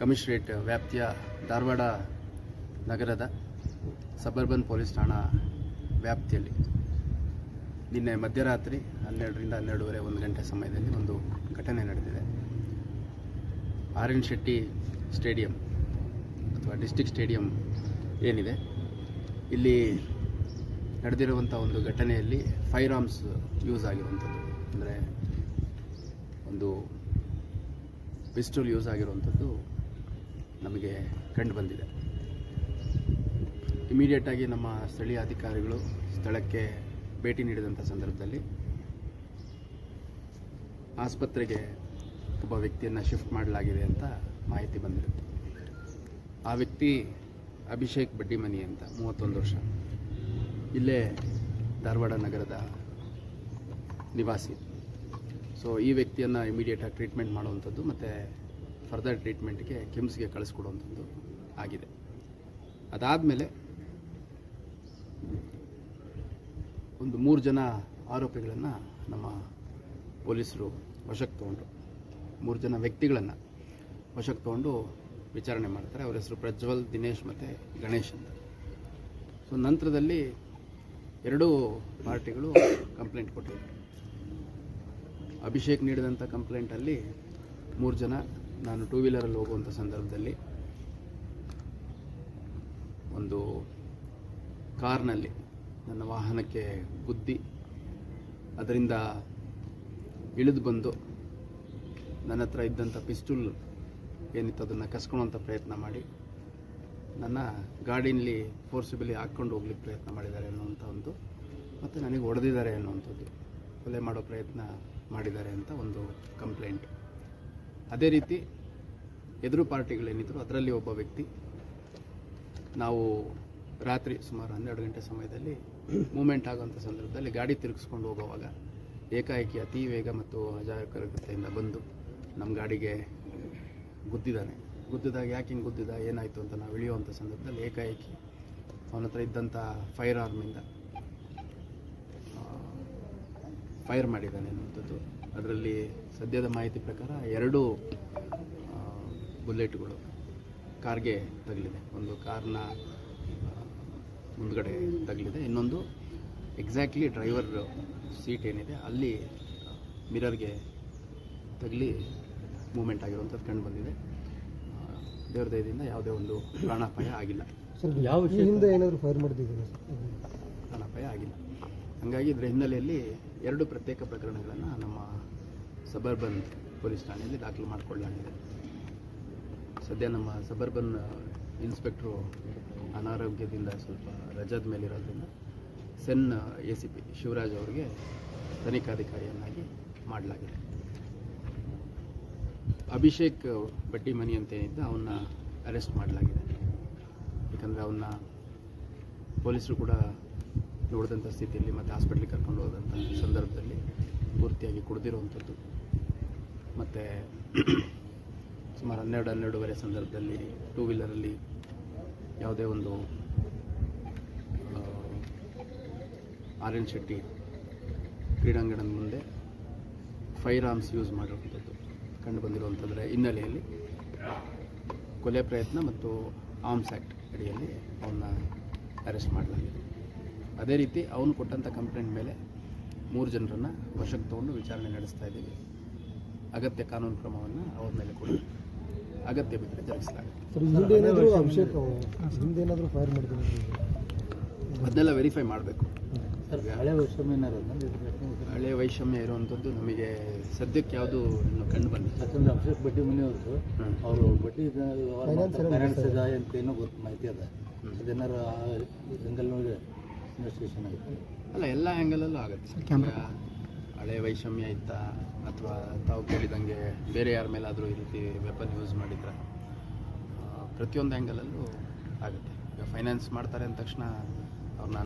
Commissionerate ವ್ಯಾಪ್ತಿಯ ಧಾರವಾಡ ನಗರದ suburban police ಠಾಣಾ ವ್ಯಾಪ್ತಿಯಲ್ಲಿ ನಿನ್ನೆ ಮಧ್ಯರಾತ್ರಿ ಹನ್ನೆರಡರಿಂದ ಹನ್ನೆರಡೂವರೆ ಒಂದು ಗಂಟೆ ಸಮಯದಲ್ಲಿ ಒಂದು ಘಟನೆ ನಡೆದಿದೆ. ಆರ್ ಎನ್ ಶೆಟ್ಟಿ ಸ್ಟೇಡಿಯಂ ಅಥವಾ ಡಿಸ್ಟಿಕ್ ಸ್ಟೇಡಿಯಂ ಏನಿದೆ, ಇಲ್ಲಿ ನಡೆದಿರುವಂಥ ಒಂದು ಘಟನೆಯಲ್ಲಿ ಫೈರ್ ಆರ್ಮ್ಸ್ ಯೂಸ್ ಆಗಿರುವಂಥದ್ದು. ಅಂದರೆ ಒಂದು ಪಿಸ್ಟಲ್ ಯೂಸ್ ಆಗಿರುವಂಥದ್ದು ನಮಗೆ ಕಂಡು ಬಂದಿದೆ. ಇಮಿಡಿಯೇಟಾಗಿ ನಮ್ಮ ಸ್ಥಳೀಯ ಅಧಿಕಾರಿಗಳು ಸ್ಥಳಕ್ಕೆ ಭೇಟಿ ನೀಡಿದಂಥ ಸಂದರ್ಭದಲ್ಲಿ ಆಸ್ಪತ್ರೆಗೆ ಒಬ್ಬ ವ್ಯಕ್ತಿಯನ್ನು ಶಿಫ್ಟ್ ಮಾಡಲಾಗಿದೆ ಅಂತ ಮಾಹಿತಿ ಬಂದಿದೆ. ಆ ವ್ಯಕ್ತಿ ಅಭಿಷೇಕ್ ಬಡ್ಡಿಮನಿ ಅಂತ, ಮೂವತ್ತೊಂದು ವರ್ಷ. ಇಲ್ಲೇ ಧಾರವಾಡ ನಗರದ ನಿವಾಸಿ. ಸೊ ಈ ವ್ಯಕ್ತಿಯನ್ನು ಇಮಿಡಿಯೇಟಾಗಿ ಟ್ರೀಟ್ಮೆಂಟ್ ಮಾಡುವಂಥದ್ದು ಮತ್ತು ಫರ್ದರ್ ಟ್ರೀಟ್ಮೆಂಟ್ಗೆ ಕಿಮ್ಸ್ಗೆ ಕಳಿಸ್ಕೊಡುವಂಥದ್ದು ಆಗಿದೆ. ಅದಾದಮೇಲೆ ಒಂದು ಮೂರು ಜನ ಆರೋಪಿಗಳನ್ನು ನಮ್ಮ ಪೊಲೀಸರು ವಶಕ್ಕೆ ತಗೊಂಡ್ರು. ಮೂರು ಜನ ವ್ಯಕ್ತಿಗಳನ್ನು ವಶಕ್ಕೆ ತಗೊಂಡು ವಿಚಾರಣೆ ಮಾಡ್ತಾರೆ. ಅವರ ಹೆಸರು ಪ್ರಜ್ವಲ್, ದಿನೇಶ್ ಮತ್ತು ಗಣೇಶ್ ಅಂತ. ಸೊ ನಂತರದಲ್ಲಿ ಎರಡೂ ಪಾರ್ಟಿಗಳು ಕಂಪ್ಲೇಂಟ್ ಕೊಟ್ಟಿದ್ದಾರೆ. ಅಭಿಷೇಕ್ ನೀಡಿದಂಥ ಕಂಪ್ಲೇಂಟಲ್ಲಿ ಮೂರು ಜನ ನಾನು ಟೂ ವೀಲರಲ್ಲಿ ಹೋಗುವಂಥ ಸಂದರ್ಭದಲ್ಲಿ ಒಂದು ಕಾರ್ನಲ್ಲಿ ನನ್ನ ವಾಹನಕ್ಕೆ ಗುದ್ದಿ ಅದರಿಂದ ಇಳಿದು ಬಂದು ನನ್ನ ಹತ್ರ ಇದ್ದಂಥ ಪಿಸ್ಟೂಲ್ ಏನಿತ್ತು ಅದನ್ನು ಕಸ್ಕೊಳ್ಳುವಂಥ ಪ್ರಯತ್ನ ಮಾಡಿ ನನ್ನ ಗಾಡಿನಲ್ಲಿ ಫೋರ್ಸಿಬಲಿ ಹಾಕ್ಕೊಂಡು ಹೋಗ್ಲಿಕ್ಕೆ ಪ್ರಯತ್ನ ಮಾಡಿದ್ದಾರೆ ಅನ್ನುವಂಥ ಒಂದು, ಮತ್ತು ನನಗೆ ಹೊಡೆದಿದ್ದಾರೆ ಅನ್ನುವಂಥದ್ದು. ಕೊಲೆ ಮಾಡೋ ಪ್ರಯತ್ನ ಮಾಡಿದ್ದಾರೆ ಅಂತ ಒಂದು ಕಂಪ್ಲೇಂಟ್. ಅದೇ ರೀತಿ ಎದುರು ಪಾರ್ಟಿಗಳೇನಿದ್ರು ಅದರಲ್ಲಿ ಒಬ್ಬ ವ್ಯಕ್ತಿ ನಾವು ರಾತ್ರಿ ಸುಮಾರು ಹನ್ನೆರಡು ಗಂಟೆ ಸಮಯದಲ್ಲಿ ಮೂಮೆಂಟ್ ಆಗುವಂಥ ಸಂದರ್ಭದಲ್ಲಿ ಗಾಡಿ ತಿರುಗಿಸ್ಕೊಂಡು ಹೋಗುವಾಗ ಏಕಾಏಕಿ ಅತಿ ವೇಗ ಮತ್ತು ಅಜಾಗರೂಕತೆಯಿಂದ ಬಂದು ನಮ್ಮ ಗಾಡಿಗೆ ಗುದ್ದಿದ್ದಾನೆ. ಗುದ್ದಿದಾಗ ಯಾಕೆ ಹಿಂಗೆ ಗುದ್ದಿದ, ಏನಾಯಿತು ಅಂತ ನಾವು ಇಳಿಯುವಂಥ ಸಂದರ್ಭದಲ್ಲಿ ಏಕಾಏಕಿ ಅವನ ಹತ್ರ ಇದ್ದಂಥ ಫೈರ್ ಆರ್ಮಿಂದ ಫೈರ್ ಮಾಡಿದ್ದಾನೆ ಅನ್ನುವಂಥದ್ದು. ಅದರಲ್ಲಿ ಸದ್ಯದ ಮಾಹಿತಿ ಪ್ರಕಾರ ಎರಡು ಬುಲೆಟ್ಗಳು ಕಾರ್ಗೆ ತಗಲಿದೆ. ಒಂದು ಕಾರ್ನ ಮುಂದ್ಗಡೆ ತಗಲಿದೆ. ಇನ್ನೊಂದು ಎಕ್ಸಾಕ್ಟ್ಲಿ ಡ್ರೈವರ್ ಸೀಟ್ ಏನಿದೆ ಅಲ್ಲಿ ಮಿರರ್ಗೆ ತಗಲಿ ಮೂಮೆಂಟ್ ಆಗಿರುವಂಥದ್ದು ಕಂಡು ಬಂದಿದೆ. ದೇವ್ರ ದಯದಿಂದ ಯಾವುದೇ ಒಂದು ಪ್ರಾಣಾಪಾಯ ಆಗಿಲ್ಲ. ಸರ್ ಯಾವ ಹಿಂದೆ ಏನಾದರೂ ಫೈರ್ ಮಾಡಿದ್ದೀವಿ ಪ್ರಾಣಾಪಾಯ ಆಗಿಲ್ಲ. ಹಾಗಾಗಿ ಇದರ ಹಿನ್ನೆಲೆಯಲ್ಲಿ ಎರಡು ಪ್ರತ್ಯೇಕ ಪ್ರಕರಣಗಳನ್ನು ನಮ್ಮ ಸಬರ್ಬನ್ ಪೊಲೀಸ್ ಠಾಣೆಯಲ್ಲಿ ದಾಖಲು ಮಾಡಿಕೊಳ್ಳಲಾಗಿದೆ. ಸದ್ಯ ನಮ್ಮ ಸಬರ್ಬನ್ ಇನ್ಸ್ಪೆಕ್ಟ್ರು ಅನಾರೋಗ್ಯದಿಂದ ಸ್ವಲ್ಪ ರಜಾದ ಮೇಲಿರೋದ್ರಿಂದ CEN A C P Shivaraj ಅವರಿಗೆ ತನಿಖಾಧಿಕಾರಿಯನ್ನಾಗಿ ಮಾಡಲಾಗಿದೆ. ಅಭಿಷೇಕ್ ಬಡ್ಡಿ ಮನಿ ಅಂತ ಏನಿದ್ದ ಅವನ್ನ ಅರೆಸ್ಟ್ ಮಾಡಲಾಗಿದೆ. ಯಾಕಂದರೆ ಅವನ್ನ ಪೊಲೀಸರು ಕೂಡ ನೋಡಿದಂಥ ಸ್ಥಿತಿಯಲ್ಲಿ ಮತ್ತು ಹಾಸ್ಪಿಟ್ಲಿಗೆ ಕರ್ಕೊಂಡು ಹೋದಂಥ ಸಂದರ್ಭದಲ್ಲಿ ಪೂರ್ತಿಯಾಗಿ ಕುಡಿದಿರುವಂಥದ್ದು. ಮತ್ತು ಸುಮಾರು ಹನ್ನೆರಡು, ಹನ್ನೆರಡೂವರೆ ಸಂದರ್ಭದಲ್ಲಿ ಟೂ ವೀಲರಲ್ಲಿ ಯಾವುದೇ ಒಂದು ಆರ್ ಎನ್ ಶೆಟ್ಟಿ ಕ್ರೀಡಾಂಗಣದ ಮುಂದೆ ಫೈರ್ ಆರ್ಮ್ಸ್ ಯೂಸ್ ಮಾಡಿರುವಂಥದ್ದು ಕಂಡು ಬಂದಿರುವಂಥದ್ರ ಹಿನ್ನೆಲೆಯಲ್ಲಿ. ಕೊಲೆ ಪ್ರಯತ್ನ ಮತ್ತು ಆರ್ಮ್ಸ್ ಆ್ಯಕ್ಟ್ ಅಡಿಯಲ್ಲಿ ಅವನ್ನ ಅರೆಸ್ಟ್ ಮಾಡಲಾಗಿದೆ. ಅದೇ ರೀತಿ ಅವನು ಕೊಟ್ಟಂಥ ಕಂಪ್ಲೇಂಟ್ ಮೇಲೆ ಮೂರು ಜನರನ್ನು ವಶಕ್ಕೆ ತಗೊಂಡು ವಿಚಾರಣೆ ನಡೆಸ್ತಾ ಇದ್ದೀವಿ. ಅಗತ್ಯ ಕಾನೂನು ಕ್ರಮವನ್ನು ಅವ್ರ ಮೇಲೆ ಕೂಡ. ಅಗತ್ಯ ಬಿದ್ದರೆ ಜರುಗಿಸಲಾಗುತ್ತೆ. ಅದನ್ನೆಲ್ಲ ವೆರಿಫೈ ಮಾಡಬೇಕು. ಸರ್ ಹಳೆ ವೈಷಮ್ಯ ಹಳೆ ವೈಷಮ್ಯ ಇರುವಂಥದ್ದು ನಮಗೆ ಸದ್ಯಕ್ಕೆ ಯಾವುದು ಇನ್ನು ಕಂಡು ಬಂದಿಲ್ಲ. ಯಾಕಂದ್ರೆ ಅಭಿಷೇಕ್ ಬಡ್ಡಿ ಮನೆಯವರು. ಅವರು ಬಡ್ಡಿ ಫೈನಾನ್ಸ್ ಅಂತ ಏನೋ ಗೊತ್ತು ಮಾಹಿತಿ ಅದ. ಜನರ ಅದೇನಾರ ಜಂಗಲ್ನೊಳಗೆ ಇನ್ವೆಸ್ಟಿಗೇಷನ್ ಆಗುತ್ತೆ ಅಲ್ಲ ಎಲ್ಲ ಆ್ಯಂಗಲಲ್ಲೂ ಆಗುತ್ತೆ. ಸರ್ ಕ್ಯಾಮ್ರಾ ಹಳೆ ವೈಷಮ್ಯ ಇತ್ತ ಅಥವಾ ತಾವು ಕೇಳಿದಂಗೆ ಬೇರೆ ಯಾರ ಮೇಲಾದರೂ ಈ ರೀತಿ ವೆಪನ್ ಯೂಸ್ ಮಾಡಿದ್ರೆ ಪ್ರತಿಯೊಂದು ಆ್ಯಂಗಲಲ್ಲೂ ಆಗುತ್ತೆ. ಈಗ ಫೈನಾನ್ಸ್ ಮಾಡ್ತಾರೆ ಅಂದ ತಕ್ಷಣ ಅವ್ರನ್ನ